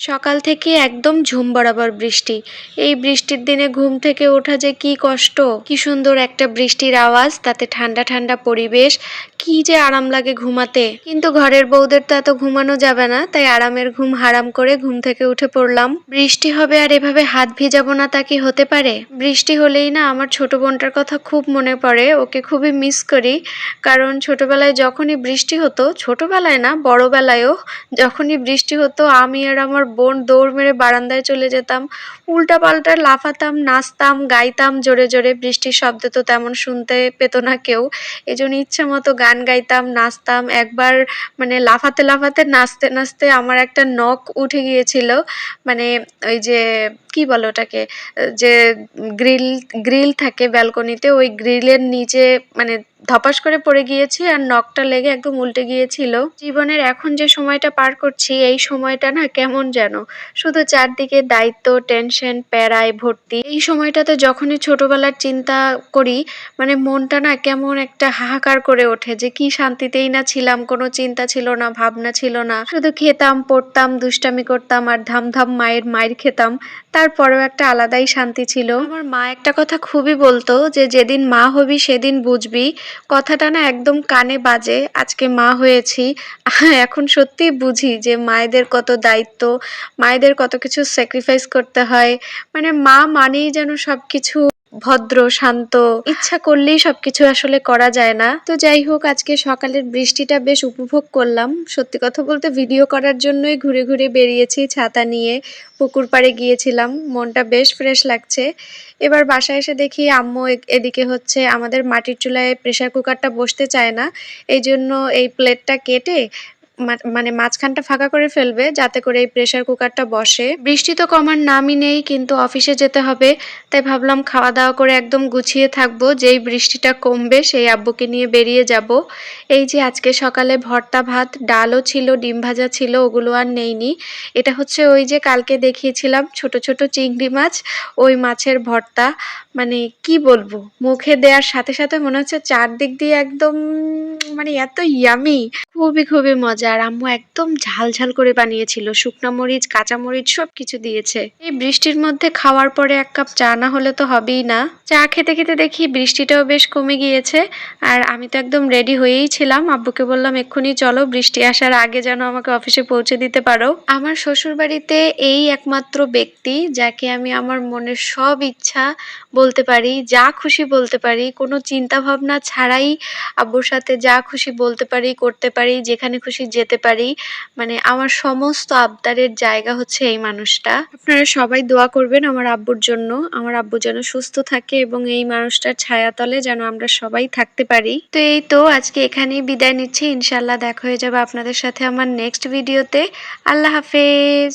সকাল থেকে একদম ঝুম বরাবর বৃষ্টি। এই বৃষ্টির দিনে ঘুম থেকে ওঠা যে কি কষ্ট! কি সুন্দর একটা বৃষ্টির আওয়াজ, তাতে ঠান্ডা ঠান্ডা পরিবেশ কি যে আরাম লাগে ঘুমাতে। কিন্তু ঘরের বউদের তো এত ঘুমানো যাবে না, তাই আরামের ঘুম হারাম করে ঘুম থেকে উঠে পড়লাম। বৃষ্টি হবে আর এভাবে হাত ভিজাবো না তা কি হতে পারে? বৃষ্টি হলেই না আমার ছোট বোনটার কথা খুব মনে পড়ে, ওকে খুবই মিস করি। কারণ ছোটবেলায় যখনই বৃষ্টি হতো, ছোটবেলায় না, বড়বেলায়ও যখনই বৃষ্টি হতো, আমি আর আমার বোন দৌড় মেরে বারান্দায় চলে যেতাম। উল্টা পাল্টা লাফাতাম, নাচতাম, গাইতাম, জোরে জোরে। বৃষ্টির শব্দ তো তেমন শুনতে পেত না কেউ। এজন্য ইচ্ছে মতো গান গাইতাম, নাচতাম। একবার মানে লাফাতে লাফাতে নাচতে নাচতে আমার একটা নখ উঠে গিয়েছিল। মানে ওই যে কি বলে ওটাকে, যে গ্রিল গ্রিল থাকে ব্যালকনিতে, ওই গ্রিলের নিচে মানে ধপাস করে পড়ে গিয়েছি আর নখটা লেগে একদম উল্টে গিয়েছিল। জীবনের এখন যে সময়টা পার করছি, এই সময়টা না কেমন যেন। শুধু চারদিকে দায়িত্ব, টেনশন, প্যারায় ভর্তি। এই সময়টাতে যখনই ছোটবেলার চিন্তা করি মানে মনটা না কেমন একটা হাহাকার করে ওঠে যে কি শান্তিতেই না ছিলাম, কোনো চিন্তা ছিল না, ভাবনা ছিল না। শুধু খেতাম, পড়তাম, দুষ্টামি করতাম আর ধাম ধাম মায়ের মায়ের খেতাম। তারপরেও একটা আলাদাই শান্তি ছিল। আমার মা একটা কথা খুবই বলতো যে, যেদিন মা হবি, সেদিন বুঝবি। কথাটা না একদম কানে বাজে, আজকে মা হয়েছি। এখন সত্যি বুঝি যে, মায়েদের কত দায়িত্ব, মায়েদের কত কিছু স্যাক্রিফাইস করতে হয়। মানে মা মানেই যেন সবকিছু ভদ্র, শান্ত, ইচ্ছা করলেই সবকিছু আসলে করা যায় না। তো যাই হোক, আজকে সকালের বৃষ্টিটা বেশ উপভোগ করলাম। সত্যি কথা বলতে ভিডিও করার জন্যই ঘুরে ঘুরে বেরিয়েছি ছাতা নিয়ে। পুকুর পাড়ে গিয়েছিলাম, মনটা বেশ ফ্রেশ লাগছে। এবার বাসায় এসে দেখি আম্মু এদিকে হচ্ছে আমাদের মাটির চুলায় প্রেসার কুকারটা বসতে চায় না। এই জন্য এই প্লেটটা কেটে মানে মাঝখানটা ফাঁকা করে ফেলবে যাতে করে এই প্রেসার কুকারটা বসে। বৃষ্টি তো কমার নামই নেই, কিন্তু অফিসে যেতে হবে। তাই ভাবলাম খাওয়া দাওয়া করে একদম গুছিয়ে থাকব। যেই বৃষ্টিটা কমবে, সেই আব্বুকে নিয়ে বেরিয়ে যাব। এই যে আজকে সকালে ভর্তা ভাত, ডালও ছিল, ডিম ভাজা ছিল, ওগুলো আর নেইনি। এটা হচ্ছে ওই যে কালকে দেখিয়েছিলাম ছোট ছোট চিংড়ি মাছ, ওই মাছের ভর্তা। মানে কি বলব, মুখে দেওয়ার সাথে সাথে মনে হচ্ছে চারদিক দিয়ে একদম মানে এত ইয়ামি খুবই খুবই মজা আর আম্মু একদম ঝাল ঝাল করে বানিয়েছিল। শুকনা মরিচ, কাঁচা মরিচ সব কিছু দিয়েছে। এই বৃষ্টির মধ্যে খাওয়ার পরে এক কাপ চা না হলে তো হবেই না। চা খেতে খেতে দেখি বৃষ্টিটাও বেশ কমে গিয়েছে, আর আমি তো একদম রেডি হয়েই ছিলাম। আব্বুকে বললাম, এক্ষুনি চলো, বৃষ্টি আসার আগে যেন আমাকে অফিসে পৌঁছে দিতে পারো। আমার শ্বশুর বাড়িতে এই একমাত্র ব্যক্তি, যাকে আমি আমার মনের সব ইচ্ছা বলতে পারি, যা খুশি বলতে পারি, কোনো চিন্তা ভাবনা ছাড়াই আব্বুর সাথে যা খুশি বলতে পারি, করতে পারি, যেখানে খুশি যেতে পারি মানে আমার সমস্ত আবদারের জায়গা হচ্ছে এই মানুষটা। আপনারা সবাই দোয়া করবেন আমার আব্বুর জন্য, আমার আব্বু যেন সুস্থ থাকে এবং এই মানুষটার ছায়াতলে যেন আমরা সবাই থাকতে পারি। তো এই তো আজকে এখানেই বিদায় নিচ্ছি। ইনশাল্লাহ দেখা হয়ে যাবে আপনাদের সাথে আমার নেক্সট ভিডিওতে আল্লাহ হাফেজ।